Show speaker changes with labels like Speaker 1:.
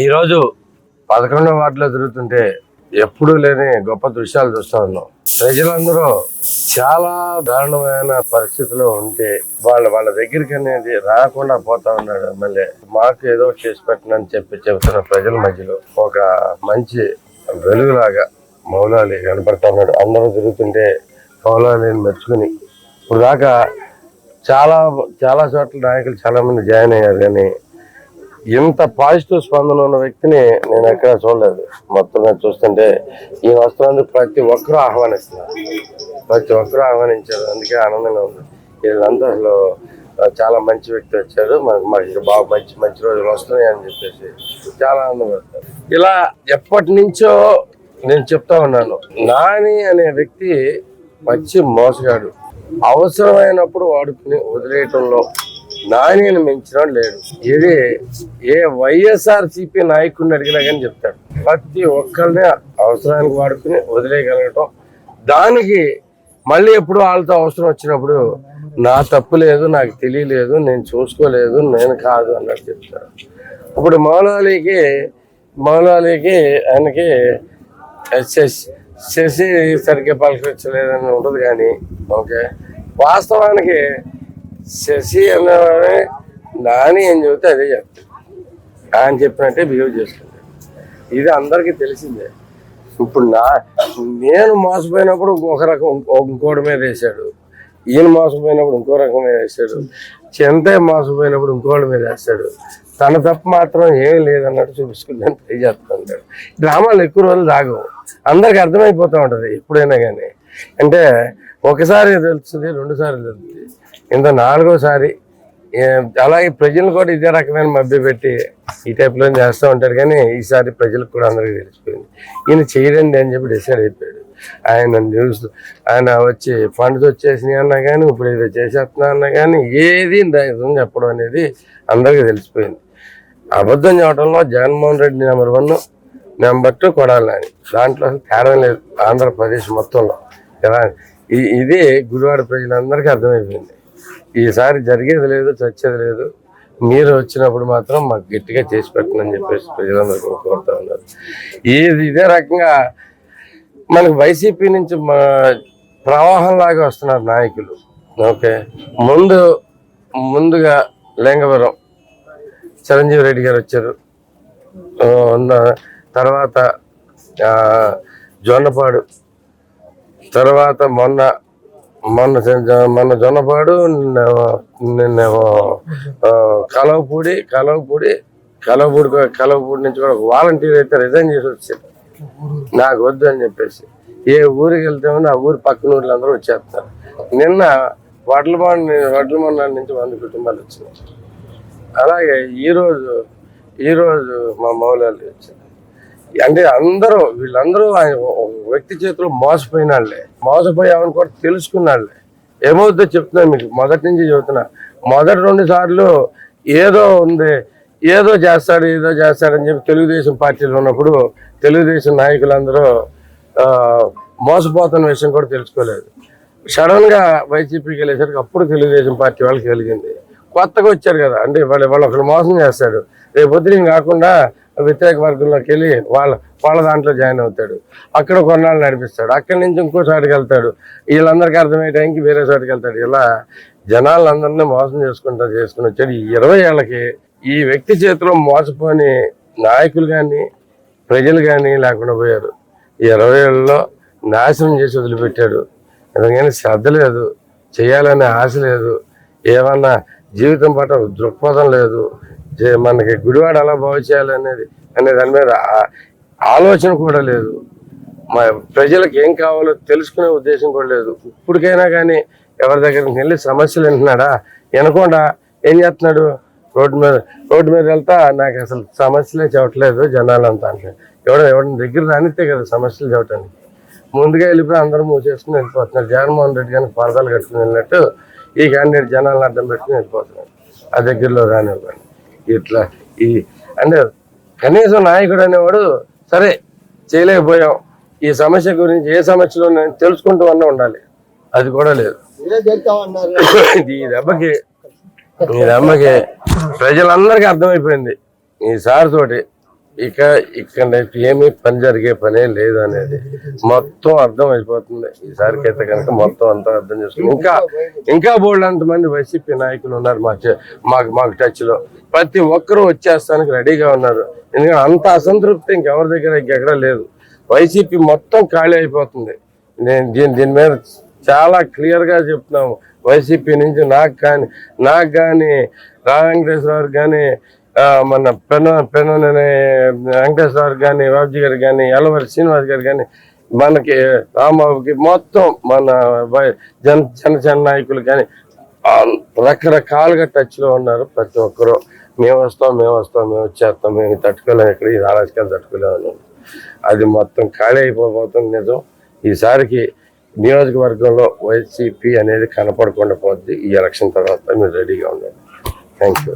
Speaker 1: ఈరోజు పదకొండవ వార్డులో తిరుగుతుంటే ఎప్పుడూ లేని గొప్ప దృశ్యాలు చూస్తా ఉన్నాం. ప్రజలందరూ చాలా దారుణమైన పరిస్థితిలో ఉంటే వాళ్ళ వాళ్ళ దగ్గరికి అనేది రాకుండా పోతా ఉన్నాడు ఎమ్మెల్యే. మాకు ఏదో చేసి పెట్టనని చెప్పి చెబుతున్న ప్రజల మధ్యలో ఒక మంచి వెలుగులాగా మౌలాలి కనపడతా ఉన్నాడు. అందరూ తిరుగుతుంటే మౌలాలిని మెచ్చుకుని ఇప్పుడు దాకా చాలా చాలా చోట్ల నాయకులు చాలా మంది జాయిన్ అయ్యారు కానీ ఇంత పాజిటివ్ స్పందన ఉన్న వ్యక్తిని నేను ఎక్కడ చూడలేదు. మొత్తం చూస్తుంటే ఈ వస్తున్నందుకు ప్రతి ఒక్కరూ ఆహ్వానిస్తున్నారు. ప్రతి ఒక్కరూ ఆహ్వానించారు. అందుకే ఆనందంగా ఉంది. వీళ్ళంతా అసలు చాలా మంచి వ్యక్తి వచ్చారు మాకు మాకు బాగా మంచి మంచి రోజులు వస్తున్నాయి అని చెప్పేసి చాలా ఆనందపడతారు ఇలా ఎప్పటి నుంచో నేను చెప్తా ఉన్నాను. నాని అనే వ్యక్తి మంచి మోసగాడు. అవసరమైనప్పుడు వాడుకుని వదిలేయటంలో నాణ్యను మించిన లేడు. ఇది ఏ వైఎస్ఆర్ సిపి నాయకుడిని అడిగినా కానీ చెప్తాడు. ప్రతి ఒక్కరిని అవసరానికి వాడుకుని వదిలేయగలగటం. దానికి మళ్ళీ ఎప్పుడు వాళ్ళతో అవసరం వచ్చినప్పుడు నా తప్పు లేదు నాకు తెలియలేదు నేను చూసుకోలేదు నేను కాదు అన్నట్టు చెప్తాడు. ఇప్పుడు మౌలాలికి మౌలాలికి ఆయనకి శశి శశి సరిగ్గా పలకరించలేదని ఉండదు కానీ ఓకే. వాస్తవానికి శశి అన్నవాడే నాని ఏం చెబితే అదే చెప్తాడు. ఆయన చెప్పినట్టే బిహేవ్ చేసుకుంటాడు ఇది అందరికీ తెలిసిందే. ఇప్పుడు నా నేను మోసపోయినప్పుడు ఇంకొక రకం ఇంకోటి మీద వేసాడు ఈయన మోసపోయినప్పుడు ఇంకో రకం మీద వేసాడు చెంతే మోసపోయినప్పుడు ఇంకోటి మీద వేస్తాడు. తన తప్పు మాత్రం ఏమీ లేదన్నట్టు చూపించుకుందని ట్రై చేస్తుంటాడు డ్రామాలు ఎక్కువ రోజులు దాగవు. అందరికి అర్థమైపోతూ ఉంటుంది ఎప్పుడైనా కానీ అంటే ఒకసారి తెలుస్తుంది రెండుసార్లు తెలుస్తుంది. ఇంత నాలుగోసారి అలాగే ప్రజలు కూడా ఇదే రకమైన మభ్య పెట్టి ఈ టైప్లో చేస్తూ ఉంటారు కానీ ఈసారి ప్రజలకు కూడా అందరికీ తెలిసిపోయింది. ఈయన చేయడండి అని చెప్పి డిసైడ్ అయిపోయాడు. ఆయన న్యూస్ ఆయన వచ్చి ఫండ్స్ వచ్చేసినాయి అన్నా కానీ ఇప్పుడు ఏదో చేసేస్తున్నా అన్నా కానీ ఏది నిజం చెప్పడం అనేది అందరికీ తెలిసిపోయింది. అబద్ధం చెప్పడంలో Jaganmohan Reddy number one number two కొడాలని దాంట్లో అసలు తేడా లేదు. ఆంధ్రప్రదేశ్ మొత్తంలో. ఇలా ఇ- ఇది గుడివాడ ప్రజలందరికీ అర్థమైపోయింది. ఈసారి జరిగేది లేదు చచ్చేది లేదు. మీరు వచ్చినప్పుడు మాత్రం మాకు గట్టిగా చేసి పెట్టనని చెప్పేసి ప్రజలందరూ కోరుతా ఉన్నారు. ఇది ఇదే రకంగా మనకు వైసీపీ నుంచి మా ప్రవాహం లాగా వస్తున్నారు నాయకులు. ఓకే? ముందు ముందుగా లేంగవరం చిరంజీవి రెడ్డి గారు వచ్చారు. ఉన్న తర్వాత జొన్నపాడు తర్వాత మొన్న మొన్న మొన్న జొన్నపాడు నిన్న నిన్నేమో కలవపూడి కలవపూడి కలవపూడి కలవపూడి నుంచి కూడా ఒక వాలంటీర్ అయితే రిజైన్ చేసి వచ్చారు. నాకు వద్దు అని చెప్పేసి. ఏ ఊరికి వెళ్తామని ఆ ఊరి పక్కన ఊర్లు అందరూ వచ్చేస్తారు. నిన్న వడ్లమాన్ వడ్లమండల నుంచి వంద కుటుంబాలు వచ్చినాయి. అలాగే ఈరోజు ఈరోజు మా మౌలాలు వచ్చారు. అంటే అందరూ వీళ్ళందరూ ఆయన వ్యక్తి చేతిలో మోసపోయిన వాళ్ళే. మోసపోయామని కూడా తెలుసుకున్నాళ్ళే ఏమవుతుందో చెప్తున్నా మీకు. మొదటి నుంచి చెబుతున్నా. మొదటి రెండు సార్లు ఏదో ఉంది. ఏదో చేస్తాడు ఏదో చేస్తాడని చెప్పి తెలుగుదేశం పార్టీలో ఉన్నప్పుడు తెలుగుదేశం నాయకులందరూ మోసపోతున్న విషయం కూడా తెలుసుకోలేదు. సడన్గా వైసీపీకి వెళ్ళేసరికి అప్పుడు తెలుగుదేశం పార్టీ వాళ్ళకి కలిగింది. కొత్తగా వచ్చారు కదా. అంటే వాళ్ళు వాళ్ళు ఒకరు మోసం చేస్తాడు. రేపు పొద్దున కాకుండా వ్యతిరేక వర్గంలోకి వెళ్ళి వాళ్ళ వాళ్ళ దాంట్లో జాయిన్ అవుతాడు. అక్కడ కొన్నాళ్ళు నడిపిస్తాడు. అక్కడి నుంచి ఇంకో వెళ్తాడు. వీళ్ళందరికీ అర్థమయ్యే టైంకి వేరే చోటికి వెళ్తాడు. ఇలా జనాలందరినీ మోసం చేసుకుంటా చేసుకుని వచ్చాడు. ఈ ఇరవై ఏళ్ళకి ఈ వ్యక్తి చేతిలో మోసపోని నాయకులు కానీ ప్రజలు కానీ లేకుండా పోయారు. ఈ ఇరవై ఏళ్ళలో నాశనం చేసి వదిలిపెట్టాడు. ఎందుకని శ్రద్ధ లేదు. చేయాలనే ఆశ లేదు. ఏమన్నా జీవితం పట్ల దృక్పథం లేదు. మనకి గుడివాడ అలా బాగు చేయాలనేది అనే దాని మీద ఆలోచన కూడా లేదు. మా ప్రజలకు ఏం కావాలో తెలుసుకునే ఉద్దేశం కూడా లేదు. ఇప్పటికైనా కానీ ఎవరి దగ్గరికి వెళ్ళి సమస్యలు వింటున్నాడా? వినకుండా ఏం చేస్తున్నాడు? రోడ్డు మీద రోడ్డు మీద వెళ్తా నాకు అసలు సమస్యలే చెప్పట్లేదు జనాలంతా అంటే. ఎవడ ఎవరిని దగ్గర రానితే కదా సమస్యలు చెప్పడానికి ముందుగా వెళ్ళిపోయి అందరూ మూసేసుకుని వెళ్ళిపోతున్నారు. జగన్మోహన్ రెడ్డి గారికి పరదాలు కట్టుకుని వెళ్ళినట్టు ఈ క్యాండిడేట్ జనాలను అడ్డం పెట్టుకుని వెళ్ళిపోతున్నారు. ఆ దగ్గరలో రానివ్వండి. ఇట్లా ఈ అంటే కనీసం నాయకుడు అనేవాడు సరే చేయలేకపోయాం. ఈ సమస్య గురించి ఏ సమస్యలో ఉన్నాయో తెలుసుకుంటూ అన్న ఉండాలి. అది కూడా లేదు. ఈ దెబ్బకి ఈ దెబ్బకి ప్రజలందరికీ అర్థమైపోయింది. ఈ సార్ తోటి ఇక ఇక్కడ ఏమీ పని జరిగే పనే లేదు అనేది మొత్తం అర్థం అయిపోతుంది. ఈసారికి అయితే కనుక మొత్తం అంతా అర్థం చేసుకుని. ఇంకా ఇంకా బోల్డ్ అంతమంది వైసీపీ నాయకులు ఉన్నారు మా మాకు మాకు టచ్లో. ప్రతి ఒక్కరూ వచ్చేస్తానికి రెడీగా ఉన్నారు. ఎందుకంటే అంత అసంతృప్తి ఇంకెవరి దగ్గర ఇంకెక్కడ లేదు. వైసీపీ మొత్తం ఖాళీ అయిపోతుంది. నేను దీని దీని మీద చాలా క్లియర్గా చెప్తున్నాము. వైసీపీ నుంచి నాకు కానీ నాకు కానీ రా వెంకటేశ్వరరావు కానీ మన పెన పెననే వెంకటేశ్వరరావు కానీ బాబుజీ గారు కానీ ఎలవరి శ్రీనివాస్ గారు కానీ మనకి రామబాబుకి మొత్తం మన జన జన జనసేన నాయకులు కానీ రకరకాలుగా టచ్లో ఉన్నారు ప్రతి ఒక్కరు. మేము వస్తాం మేము వస్తాం మేము వచ్చేస్తాం మేము తట్టుకోలేము ఇక్కడ ఈ రాజకీయాలు తట్టుకోలేము అది మొత్తం ఖాళీ అయిపోతుంది నిజం. ఈసారికి నియోజకవర్గంలో వైసీపీ అనేది కనపడకుండా పోద్ది. ఈ ఎలక్షన్ తర్వాత మీరు రెడీగా ఉండండి. Thank you